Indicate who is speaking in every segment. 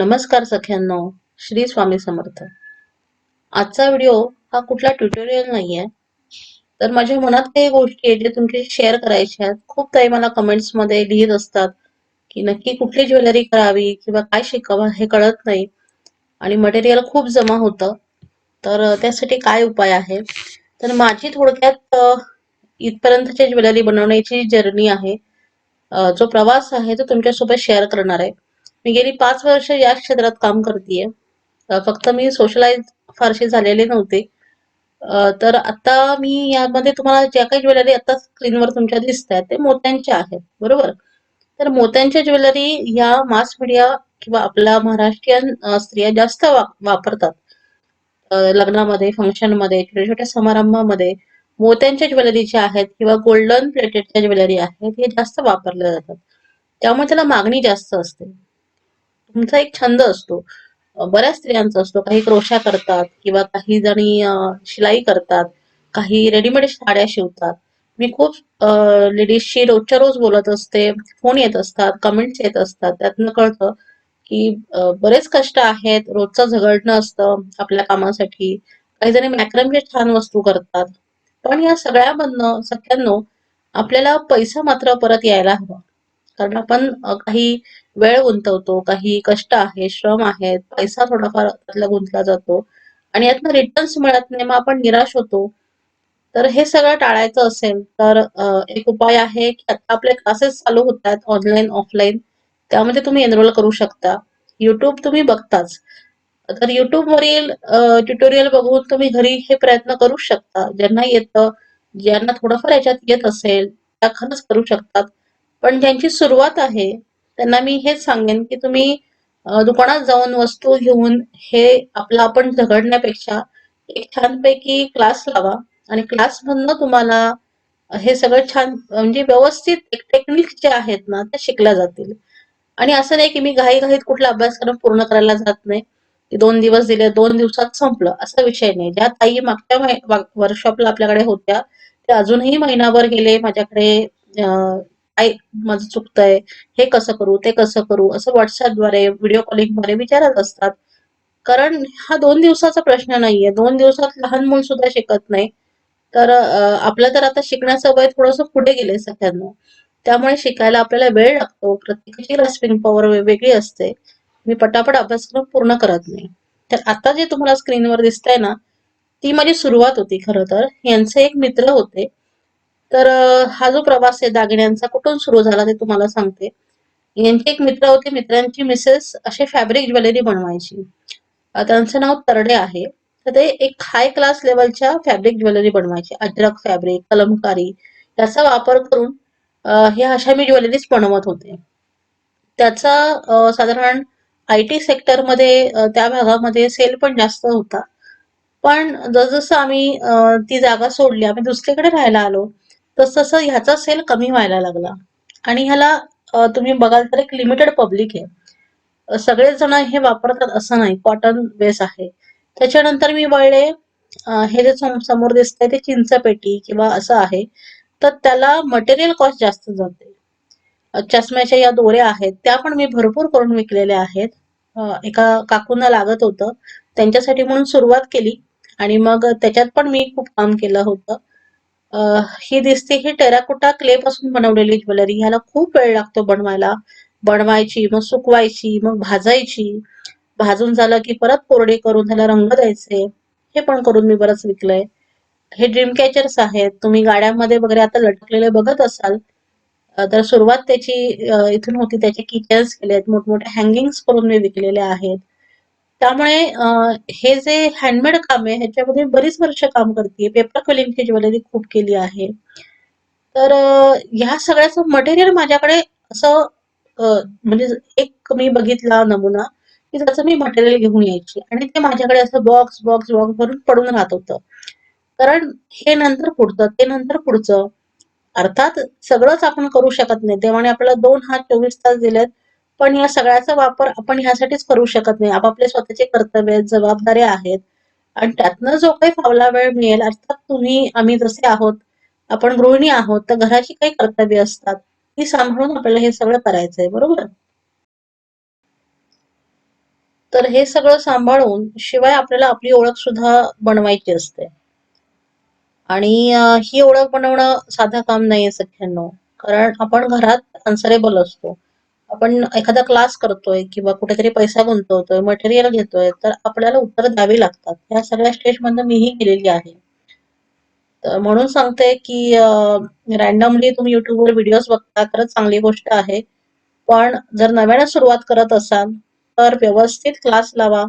Speaker 1: नमस्कार सख्यांनो श्री स्वामी समर्थ. आजचा व्हिडिओ हा कुठला ट्युटोरियल नाहीये तर माझ्या मनात काही गोष्टी आहेत जे तुमच्याशी शेअर करायच्या आहेत. खूप काही मला कमेंट्समध्ये लिहित असतात की नक्की कुठली ज्वेलरी करावी किंवा काय शिकावं हे कळत नाही आणि मटेरियल खूप जमा होतं. तर त्यासाठी काय उपाय आहे? तर माझी थोडक्यात इथपर्यंतच्या इथपर्यंतची ज्वेलरी बनवण्याची जर्नी आहे. जो प्रवास आहे तो तुमच्यासोबत शेअर करणार आहे. मी गेली पाच वर्ष या क्षेत्रात काम करते फक्त मी सोशलाइज फारशी झालेले नव्हते. तर आता मी यामध्ये तुम्हाला ज्या काही ज्वेलरी आता स्क्रीनवर तुमच्या दिसत आहेत ते मोत्यांच्या आहेत. बरोबर? तर मोत्यांच्या ज्वेलरी या मास मीडिया किंवा आपल्या महाराष्ट्रीयन स्त्रिया जास्त वा- वापरतात. लग्नामध्ये फंक्शनमध्ये छोट्या छोट्या समारंभामध्ये मोत्यांच्या ज्वेलरी ज्या आहेत किंवा गोल्डन प्लेटेडच्या ज्वेलरी आहेत हे जास्त वापरल्या जातात. त्यामुळे त्याला मागणी जास्त असते. तुमचा एक छंद असतो. बऱ्याच स्त्रियांचा असतो. काही क्रोशा करतात किंवा काही जणी शिलाई करतात. काही रेडीमेड साड्या शिवतात. मी खूप लेडीजशी रोजच्या रोज बोलत असते. फोन येत असतात कमेंट्स येत असतात. त्यातनं कळतं की बरेच कष्ट आहेत. रोजचं झगडणं असतं आपल्या कामासाठी. काही जणी मॅक्रमच्या छान वस्तू करतात. पण या सगळ्यामधनं सगळ्यांनो आपल्याला पैसा मात्र परत यायला हवा. कारण आपण काही वेळ गुंतवतो काही कष्ट आहे श्रम आहेत पैसा थोडाफार त्यातला गुंतला जातो आणि यातनं रिटर्न्स मिळत नाही मग आपण निराश होतो. तर हे सगळं टाळायचं असेल तर एक उपाय आहे की आता आपले क्लासेस चालू होत आहेत ऑनलाईन ऑफलाईन त्यामध्ये तुम्ही एनरोल करू शकता. युट्यूब तुम्ही बघताच. तर युट्यूबवरील ट्युटोरियल बघून तुम्ही घरी हे प्रयत्न करू शकता. ज्यांना येतं ज्यांना थोडंफार याच्यात येत असेल त्या खरंच करू शकतात. पण ज्यांची सुरुवात आहे त्यांना मी हेच सांगेन की तुम्ही दुकानात जाऊन वस्तू घेऊन हे आपलं आपण झगडण्यापेक्षा एक छानपैकी क्लास लावा आणि क्लासमधनं तुम्हाला हे सगळं छान म्हणजे व्यवस्थित टेक्निक जे आहेत ना त्या शिकल्या जातील. आणि असं नाही की मी घाईघाईत कुठला अभ्यासक्रम पूर्ण करायला जात नाही. की दोन दिवस दिले दोन दिवसात संपलं असा विषय नाही. ज्या ताई मागच्या वर्कशॉपला आपल्याकडे होत्या त्या अजूनही महिनाभर गेले माझ्याकडे काय माझं चुकतंय. हे कसं करू ते कसं करू? असं व्हॉट्सअपद्वारे व्हिडिओ कॉलिंगद्वारे विचारत असतात. कारण हा दोन दिवसाचा प्रश्न नाहीये. दोन दिवसात लहान मूल सुद्धा शिकत नाही. तर आपलं तर आता शिकण्याचं वय थोडंसं पुढे गेले सगळ्यांना. त्यामुळे शिकायला आपल्याला वेळ लागतो. प्रत्येकाची ग्रास्पिंग पॉवर वेगवेगळी असते. मी पटापट अभ्यासक्रम पूर्ण करत नाही. तर आता जे तुम्हाला स्क्रीनवर दिसतंय ना ती माझी सुरुवात होती खरं तर. यांचे एक मित्र होते. तर हा जो प्रवास आहे दागिन्यांचा कुठून सुरू झाला ते तुम्हाला सांगते. यांचे एक मित्र होते मित्रांची मिसेस असे फॅब्रिक ज्वेलरी बनवायची. त्यांचं नाव तरडे आहे. तर ते एक हाय क्लास लेवलच्या फॅब्रिक ज्वेलरी बनवायची. अद्रक फॅब्रिक कलमकारी याचा वापर करून हे अशा मी ज्वेलरीज बनवत होते. त्याचा साधारण आय टी सेक्टरमध्ये त्या भागामध्ये सेल पण जास्त होता. पण जसजसं आम्ही ती जागा सोडली आम्ही दुसरीकडे राहायला आलो तसतसं ह्याचा सेल कमी व्हायला लागला. आणि ह्याला तुम्ही बघाल तर एक लिमिटेड पब्लिक आहे. अ, सगळेच जण हे वापरतात असं नाही. कॉटन बेस आहे. त्याच्यानंतर मी वळले हे जे सम- समोर दिसतंय ते चिंचपेटी किंवा असं आहे. तर त्याला मटेरियल कॉस्ट जास्त जाते. चष्म्याच्या या दोऱ्या आहेत. त्या पण मी भरपूर करून विकलेल्या आहेत. एका काकूंना लागत होतं. त्यांच्यासाठी म्हणून सुरुवात केली. आणि मग त्याच्यात पण मी खूप काम केलं होतं. ही दिसते ही टेराकोटा क्ले पासून बनवलेली ज्वेलरी. ह्याला खूप वेळ लागतो बनवायला. बनवायची मग सुकवायची मग भाजायची. भाजून झालं की परत कोरडी करून त्याला रंग द्यायचे. हे पण करून मी बरंच विकलंय. हे ड्रीम कॅचर्स आहेत. तुम्ही गाड्यांमध्ये वगैरे आता लटकलेले बघत असाल तर सुरुवात त्याची इथून होती त्याचे किचन्स केले आहेत मोठमोठे हँगिंग्स करून मी विकलेले आहेत. त्यामुळे हे जे हँडमेड काम आहे ह्याच्यामध्ये बरीच वर्ष काम करते पेपर क्विलिंगची ज्वेलरी खूप केली आहे. तर ह्या सगळ्याचं मटेरियल माझ्याकडे असं म्हणजे एक मी बघितला नमुना की त्याचं मी मटेरियल घेऊन यायची. आणि ते माझ्याकडे असं बॉक्स बॉक्स बॉक्स भरून पडून राहत होतं. कारण हे नंतर पुढचं ते नंतर पुढचं. अर्थात सगळंच आपण करू शकत नाही. देवाने आपल्याला दोन हात चोवीस तास दिलेत. पण या सगळ्याचा वापर आपण ह्यासाठीच करू शकत नाही. आपापले स्वतःचे कर्तव्य जबाबदाऱ्या आहेत. आणि त्यातनं जो काही फावला वेळ मिळेल अर्थात तुम्ही आम्ही जसे आहोत आपण गृहिणी आहोत तर घराची काही कर्तव्य असतात ती सांभाळून आपल्याला हे सगळं करायचंय बरोबर? तर हे सगळं सांभाळून शिवाय आपल्याला आपली ओळख सुद्धा बनवायची असते. आणि ही ओळख बनवणं साधं काम नाहीये सख्यांनो. कारण आपण घरात अन्सरेबल असतो. आपण एखादा क्लास करतोय किंवा कुठेतरी पैसा गुंतवतोय मटेरियल घेतोय तर आपल्याला उत्तर द्यावी लागतात. या सगळ्या स्टेज मधनं मीही गेलेली आहे. तर म्हणून सांगते की रॅन्डमली तुम्ही युट्यूबवर व्हिडिओज बघता खरंच चांगली गोष्ट आहे. पण जर नव्यानं सुरुवात करत असाल तर व्यवस्थित क्लास लावा.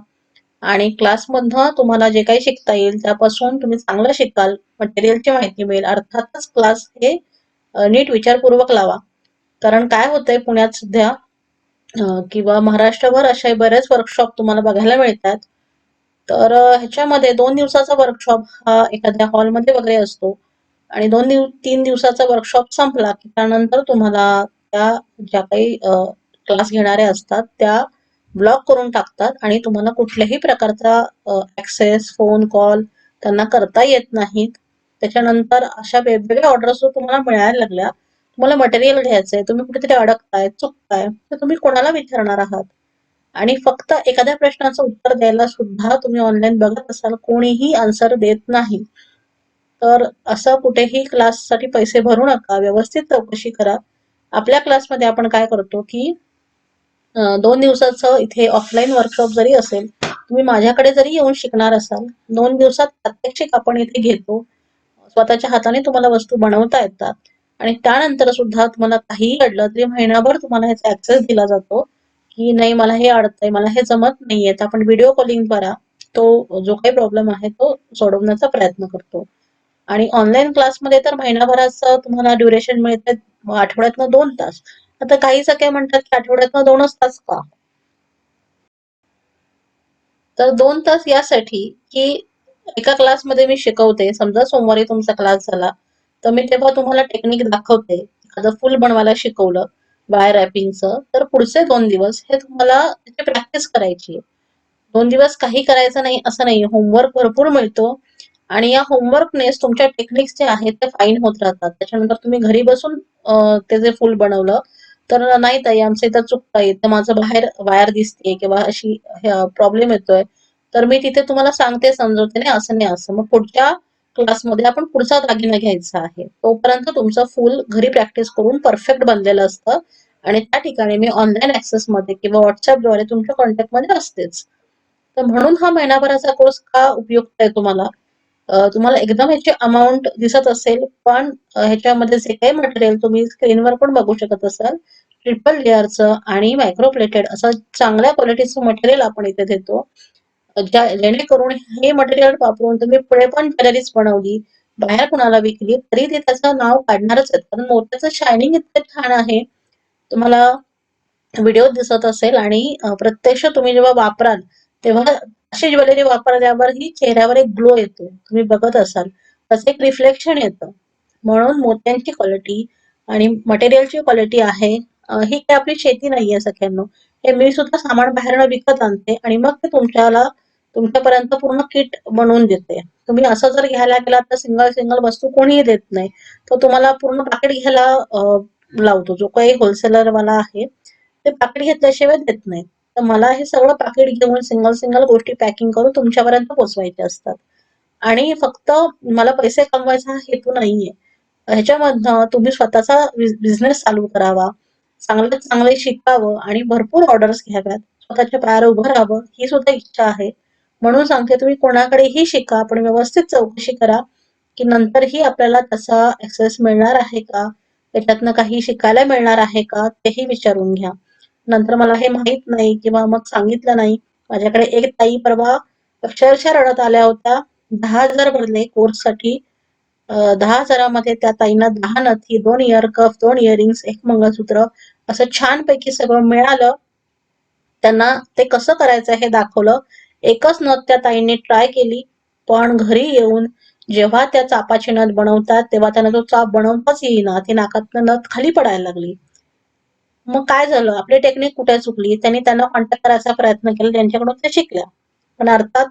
Speaker 1: आणि क्लासमधनं तुम्हाला जे काही शिकता येईल त्यापासून तुम्ही चांगलं शिकाल. मटेरियलची माहिती मिळेल. अर्थातच क्लास हे नीट विचारपूर्वक लावा. कारण काय होतंय पुण्यात सध्या किंवा महाराष्ट्रभर असे बरेच वर्कशॉप तुम्हाला बघायला मिळतात. तर ह्याच्यामध्ये दोन दिवसाचा वर्कशॉप हा एखाद्या हॉलमध्ये वगैरे असतो. आणि दोन दिव तीन दिवसाचा वर्कशॉप संपला की त्यानंतर तुम्हाला त्या ज्या काही क्लास घेणाऱ्या असतात त्या ब्लॉक करून टाकतात आणि तुम्हाला कुठल्याही प्रकारचा ऍक्सेस फोन कॉल त्यांना करता येत नाहीत. त्याच्यानंतर अशा वेगवेगळ्या ऑर्डर्स तुम्हाला मिळायला लागल्या तुम्हाला मटेरियल घ्यायचंय तुम्ही कुठेतरी अडकताय चुकताय तर तुम्ही कोणाला विचारणार आहात? आणि फक्त एखाद्या प्रश्नाचं उत्तर द्यायला सुद्धा तुम्ही ऑनलाईन बघत असाल कोणीही आन्सर देत नाही. तर असं कुठेही क्लाससाठी पैसे भरू नका व्यवस्थित चौकशी करा. आपल्या क्लासमध्ये आपण काय करतो की दोन दिवसाचं इथे ऑफलाईन वर्कशॉप जरी असेल तुम्ही माझ्याकडे जरी येऊन शिकणार असाल दोन दिवसात प्रात्यक्षिक आपण इथे घेतो. स्वतःच्या हाताने तुम्हाला वस्तू बनवता येतात. आणि त्यानंतर सुद्धा तुम्हाला काही घडलं तरी महिनाभर तुम्हाला ह्याचा ऍक्सेस दिला जातो की नाही मला हे अडतंय मला हे जमत नाहीये. तर आपण व्हिडिओ कॉलिंग द्वारा तो जो काही प्रॉब्लेम आहे तो सोडवण्याचा प्रयत्न करतो. आणि ऑनलाईन क्लासमध्ये तर महिनाभराचं तुम्हाला ड्युरेशन मिळते आठवड्यातनं दोन तास. आता काही सगळे म्हणतात की आठवड्यातनं दोनच तास का? तर दोन तास यासाठी की एका क्लासमध्ये मी शिकवते. समजा सोमवारी तुमचा क्लास झाला. तर मी तेव्हा तुम्हाला टेक्निक दाखवते. एखादं फुल बनवायला शिकवलं बाय रॅपिंगचं तर पुढचे दोन दिवस हे तुम्हाला त्याची प्रॅक्टिस करायची आहे. दोन दिवस काही करायचं नाही असं नाही. होमवर्क भरपूर मिळतो आणि या होमवर्कनेच तुमच्या टेक्निक्स जे आहेत ते फाईन होत राहतात. त्याच्यानंतर तुम्ही घरी बसून ते जे फुल बनवलं तर नाही ताई आमचं इथं चुकता इथं माझं बाहेर वायर दिसते किंवा अशी प्रॉब्लेम येतोय. तर मी तिथे तुम्हाला सांगते समजवते नाही असं नाही असं. मग पुढच्या क्लासमध्ये आपण पुढचा दागिना घ्यायचा आहे. तोपर्यंत तुमचं फुल घरी प्रॅक्टिस करून परफेक्ट बनलेलं असतं. आणि त्या ठिकाणी मी ऑनलाईन ऍक्सेस मध्ये किंवा व्हॉट्सअपद्वारे तुमच्या कॉन्टॅक्टमध्ये असतेच. तर म्हणून हा महिनाभराचा कोर्स का उपयुक्त आहे तुम्हाला? तुम्हाला एकदम ह्याची अमाऊंट दिसत असेल पण ह्याच्यामध्ये जे काही मटेरियल तुम्ही स्क्रीनवर पण बघू शकत असाल. ट्रिपल लेअरचं आणि मायक्रोप्लेटेड असं चांगल्या क्वालिटीचं मटेरियल आपण इथे देतो. जेणेकरून हे मटेरियल वापरून तुम्ही पुढे पण ज्वेलरीज बनवली बाहेर कुणाला विकली तरी ते त्याचं नाव काढणारच आहेत. कारण मोत्याचं शायनिंग इतकं छान आहे. तुम्हाला व्हिडिओ दिसत असेल आणि प्रत्यक्ष तुम्ही जेव्हा वापराल तेव्हा अशी ज्वेलरी वापरल्यावर ही चेहऱ्यावर एक ग्लो येतो. तुम्ही बघत असाल तसं एक रिफ्लेक्शन येतं. म्हणून मोत्यांची क्वालिटी आणि मटेरियलची क्वालिटी आहे. ही काही आपली शेती नाहीये सगळ्यांना. हे मी सुद्धा सामान बाहेरनं विकत आणते आणि मग ते तुमच्याला तुमच्यापर्यंत पूर्ण किट बनवून देते. तुम्ही असं जर घ्यायला गेला तर सिंगल सिंगल वस्तू कोणीही देत नाही. तर तुम्हाला पूर्ण पाकिट घ्यायला लावतो. जो काही होलसेलर वाला आहे ते पाकिट घेतल्याशिवाय देत नाही. तर मला हे सगळं पाकिट घेऊन सिंगल सिंगल गोष्टी पॅकिंग करून तुमच्यापर्यंत पोहोचवायच्या असतात. आणि फक्त मला पैसे कमवायचा हा हेतू नाहीये. ह्याच्यामधनं तुम्ही स्वतःचा बिझनेस चालू करावा. चांगले चांगले शिकावं आणि भरपूर ऑर्डर्स घ्याव्यात. स्वतःच्या पायावर उभं राहावं ही सुद्धा इच्छा आहे. म्हणून सांगते तुम्ही कोणाकडेही शिका पण व्यवस्थित चौकशी करा की नंतरही आपल्याला तसा ऍक्सेस मिळणार आहे का? त्याच्यातनं काही शिकायला मिळणार आहे का? तेही विचारून घ्या. नंतर मला हे माहीत नाही किंवा मग सांगितलं नाही. माझ्याकडे एक ताई परवा अक्षरशः रडत आल्या होत्या. दहा हजार भरले कोर्ससाठी दहा हजारामध्ये त्या ताईंना दहा नथी दोन इयर कफ दोन इयरिंग्स एक मंगळसूत्र असं छानपैकी सगळं मिळालं. त्यांना ते कसं करायचं हे दाखवलं. एकच नथ त्या ताईंनी ट्राय केली पण घरी येऊन जेव्हा त्या चापाची नथ बनवतात तेव्हा त्यांना तो चाप बनवताच येईना. ती नाकातनं नथ खाली पडायला लागली. मग काय झालं? आपली टेक्निक कुठे चुकली? त्यांनी त्यांना कॉन्टॅक्ट करायचा प्रयत्न केला त्यांच्याकडून त्या शिकल्या. पण अर्थात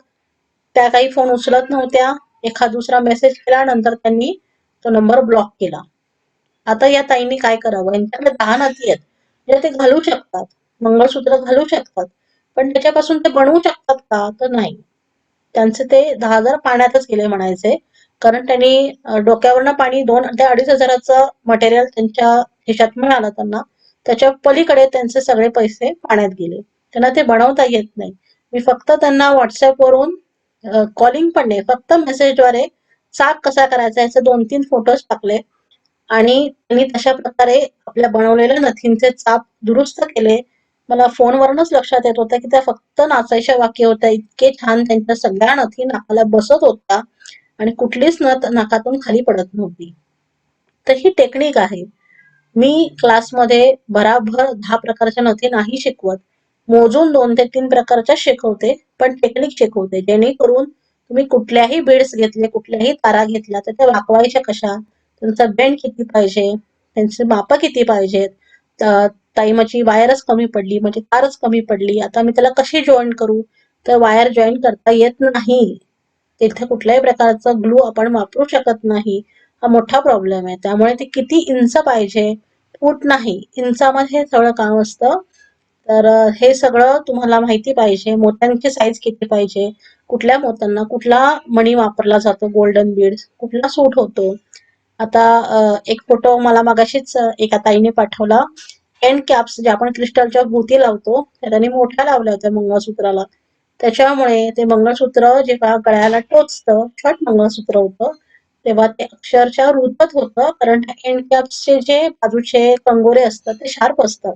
Speaker 1: त्या काही फोन उचलत नव्हत्या. एखाद दुसरा मेसेज केला नंतर त्यांनी तो नंबर ब्लॉक केला. आता या ताईंनी काय करावं? यांच्याकडे दहा नाती आहेत. म्हणजे ते घालू शकतात. मंगळसूत्र घालू शकतात. पण त्याच्यापासून ते बनवू शकतात का? तर नाही. त्यांचे ते दहा हजार पाण्यातच गेले म्हणायचे. कारण त्यांनी डोक्यावरनं पाणी दोन ते अडीच हजाराचं मटेरियल त्यांच्या खिशात मिळालं त्यांना. त्याच्या पलीकडे त्यांचे सगळे पैसे पाण्यात गेले. त्यांना ते बनवता येत नाही. मी फक्त त्यांना व्हॉट्सअपवरून कॉलिंग पण नाही फक्त मेसेजद्वारे चाक कसा करायचा याचे दोन तीन फोटोज टाकले. आणि त्यांनी तशा प्रकारे आपल्या बनवलेल्या नथींचे चाप दुरुस्त केले. मला फोनवरूनच लक्षात येत होतं की त्या फक्त नाचायच्या वाक्य होत्या. इतके छान त्यांच्या सगळ्या नथी नाकाला बसत होता आणि कुठलीच नथ नाकातून खाली पडत नव्हती. तर ही टेक्निक आहे. मी क्लासमध्ये भराभर दहा प्रकारच्या नथी नाही शिकवत. मोजून दोन ते तीन प्रकारच्या शिकवते पण टेक्निक शिकवते. जेणेकरून तुम्ही कुठल्याही बीड्स घेतले कुठल्याही तारा घेतल्या तर त्या वाकवायच्या कशा? त्यांचा बेंड किती पाहिजे? त्यांची माप किती पाहिजेत? ताई माझी वायरच कमी पडली म्हणजे तारच कमी पडली. आता मी त्याला कशी जॉईन करू? तर वायर जॉईन करता येत नाही. तिथे कुठल्याही प्रकारचा ग्लू आपण वापरू शकत नाही. हा मोठा प्रॉब्लेम आहे. त्यामुळे ते किती इंच पाहिजे? फूट नाही. इंचामध्ये हे सगळं काम असतं. तर हे सगळं तुम्हाला माहिती पाहिजे. मोत्यांची साईज किती पाहिजे? कुठल्या मोत्यांना कुठला मणी वापरला जातो? गोल्डन बीड कुठला सूट होतो? आता एक फोटो मला मगाशीच एका ताईने पाठवला. एंड कॅप्स जे आपण क्रिस्टलच्या भोवती लावतो त्याने मोठ्या लावल्या होत्या मंगळसूत्राला. त्याच्यामुळे ते मंगळसूत्र जेव्हा गळ्याला टोचतं छट मंगळसूत्र होतं तेव्हा ते अक्षरशः रुतत होतं कारण एंड कॅप्सचे जे बाजूचे कंगोरे असतात ते शार्प असतात.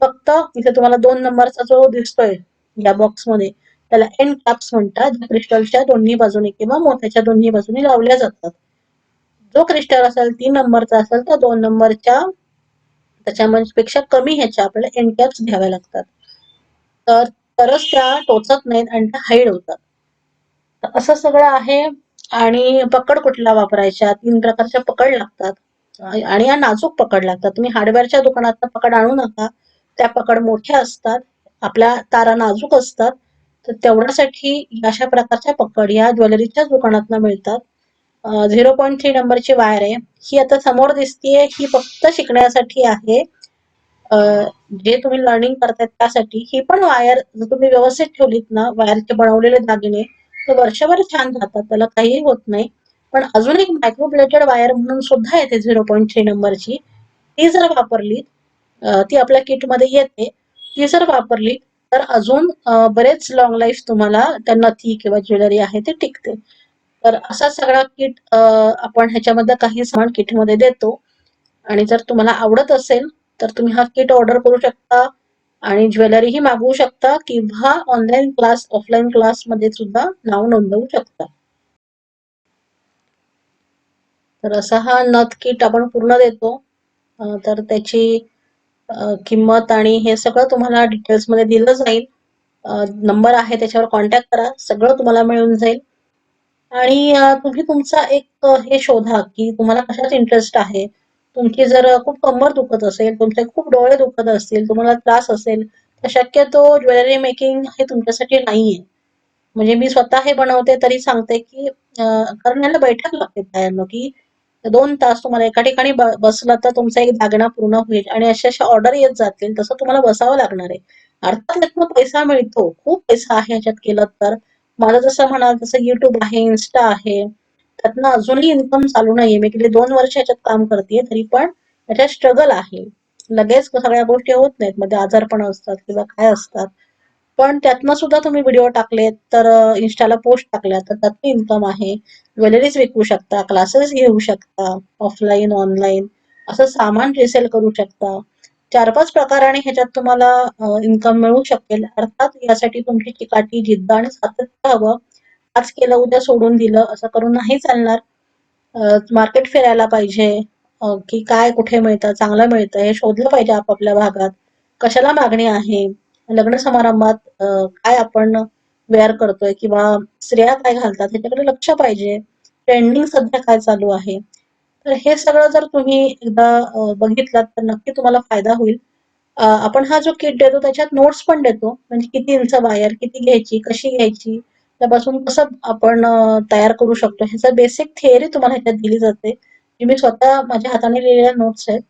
Speaker 1: फक्त इथे तुम्हाला दोन नंबरचा जो दिसतोय या बॉक्समध्ये त्याला एंड कॅप्स म्हणतात. ज्या क्रिस्टलच्या दोन्ही बाजूने किंवा मोत्याच्या दोन्ही बाजूने लावल्या जातात. जो क्रिस्टल असेल तीन नंबरचा असेल तर दोन नंबरच्या त्याच्यामध्ये पेक्षा कमी ह्याच्या आपल्याला एंड कॅप्स घ्याव्या लागतात. तर तरच त्या टोचत नाहीत आणि त्या हाईड होतात. तर असं सगळं आहे आणि पकड कुठला वापरायच्या तीन प्रकारच्या पकड लागतात. आणि या नाजूक पकड लागतात. तुम्ही हार्डवेअरच्या दुकानात पकड आणू नका. त्या पकड मोठ्या असतात. आपल्या तारा नाजूक असतात. तर तेवढ्यासाठी अशा प्रकारच्या पकड या ज्वेलरीच्याच दुकानातनं मिळतात. झिरो पॉईंट थ्री नंबरची वायर आहे. ही आता समोर दिसतीये ही फक्त शिकण्यासाठी आहे. जे तुम्ही लर्निंग करतायत त्यासाठी. ही पण वायर जर तुम्ही व्यवस्थित ठेवलीत ना वायरचे बनवलेले दागिने तर वर्षभर छान राहतात. त्याला काहीही होत नाही. पण अजून एक मायक्रोप्लेटेड वायर म्हणून सुद्धा येते झिरो पॉईंट थ्री नंबरची. ती जर वापरली ती आपल्या किटमध्ये येते. ती जर वापरली तर अजून बरेच लॉंग लाईफ तुम्हाला त्या नथी किंवा ज्वेलरी आहे ते टिकते. तर असा सगळा किट आपण ह्याच्यामध्ये काही सामान किटमध्ये देतो. आणि जर तुम्हाला आवडत असेल तर तुम्ही हा किट ऑर्डर करू शकता. आणि ज्वेलरीही मागवू शकता किंवा ऑनलाईन क्लास ऑफलाईन क्लासमध्ये सुद्धा नाव नोंदवू शकता. तर असा हा नथ किट आपण पूर्ण देतो. तर त्याची किंमत आणि हे सगळं तुम्हाला डिटेल्समध्ये दिलं जाईल. नंबर आहे त्याच्यावर कॉन्टॅक्ट करा. सगळं तुम्हाला मिळून जाईल. आणि तुम्ही तुमचा एक हे शोधा की तुम्हाला कशात इंटरेस्ट आहे? तुमची जर खूप कंबर दुखत असेल तुमचे खूप डोळे दुखत असतील तुम्हाला त्रास असेल तर शक्यतो ज्वेलरी मेकिंग हे तुमच्यासाठी नाहीये. म्हणजे मी स्वतः हे बनवते तरी सांगते की कारण याला बैठक लागते बाहेरनं की दोन तास तुम्हाला एका ठिकाणी बसला तर तुमचा एक दागिना पूर्ण होईल आणि अशा अशा ऑर्डर येत जातील तसं तुम्हाला बसावं लागणार आहे. अर्थात यातनं पैसा मिळतो. खूप पैसा आहे ह्याच्यात केलं तर. माझं जसं म्हणाल तसं युट्यूब आहे इन्स्टा आहे. त्यातनं अजूनही इन्कम चालू नाहीये. मी गेले दोन वर्ष याच्यात काम करते तरी पण याच्यात स्ट्रगल आहे. लगेच सगळ्या गोष्टी होत नाहीत. मध्ये आजारपण असतात किंवा काय असतात. पण त्यातनं सुद्धा तुम्ही व्हिडिओ टाकलेत तर इन्स्टाला पोस्ट टाकल्या तर त्यातनं इन्कम आहे. ज्वेलरीज विकू शकता क्लासेस घेऊ शकता ऑफलाईन ऑनलाईन असं सामान रिसेल करू शकता. चार पाच प्रकाराने ह्याच्यात तुम्हाला इन्कम मिळू शकेल. अर्थात यासाठी तुमची चिकाटी जिद्द आणि सातत्य हवं. आज केलं उद्या सोडून दिलं असं करून नाही चालणार. मार्केट फिरायला पाहिजे. की काय कुठे मिळतं चांगलं मिळतं हे शोधलं पाहिजे आपापल्या भागात. कशाला मागणी आहे? लग्न समारंभात काय आपण वेअर करतोय? किंवा स्त्रिया काय घालतात? ह्याच्याकडे लक्ष पाहिजे. ट्रेंडिंग सध्या काय चालू आहे? तर हे सगळं जर तुम्ही एकदा बघितलात तर नक्की तुम्हाला फायदा होईल. आपण हा जो किट देतो त्याच्यात नोट्स पण देतो. म्हणजे किती इंच वायर किती घ्यायची कशी घ्यायची त्यापासून कसं आपण तयार करू शकतो ह्याचा बेसिक थिअरी तुम्हाला ह्याच्यात दिली जाते. जी मी स्वतः माझ्या हाताने लिहिलेल्या नोट्स आहेत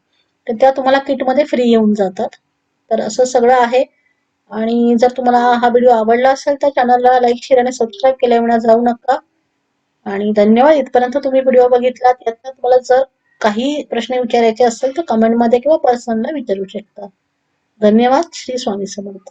Speaker 1: तर त्या तुम्हाला किटमध्ये फ्री येऊन जातात. तर असं सगळं आहे. आणि जर तुम्हाला हा व्हिडिओ आवडला असेल तर चॅनलला लाईक शेअर आणि सबस्क्राईब केल्याविना जाऊ नका. आणि धन्यवाद. इथपर्यंत तुम्ही व्हिडिओ बघितला त्यातनं तुम्हाला जर काही प्रश्न विचारायचे असेल तर कमेंटमध्ये किंवा पर्सनला विचारू शकता. धन्यवाद. श्री स्वामी समर्थ.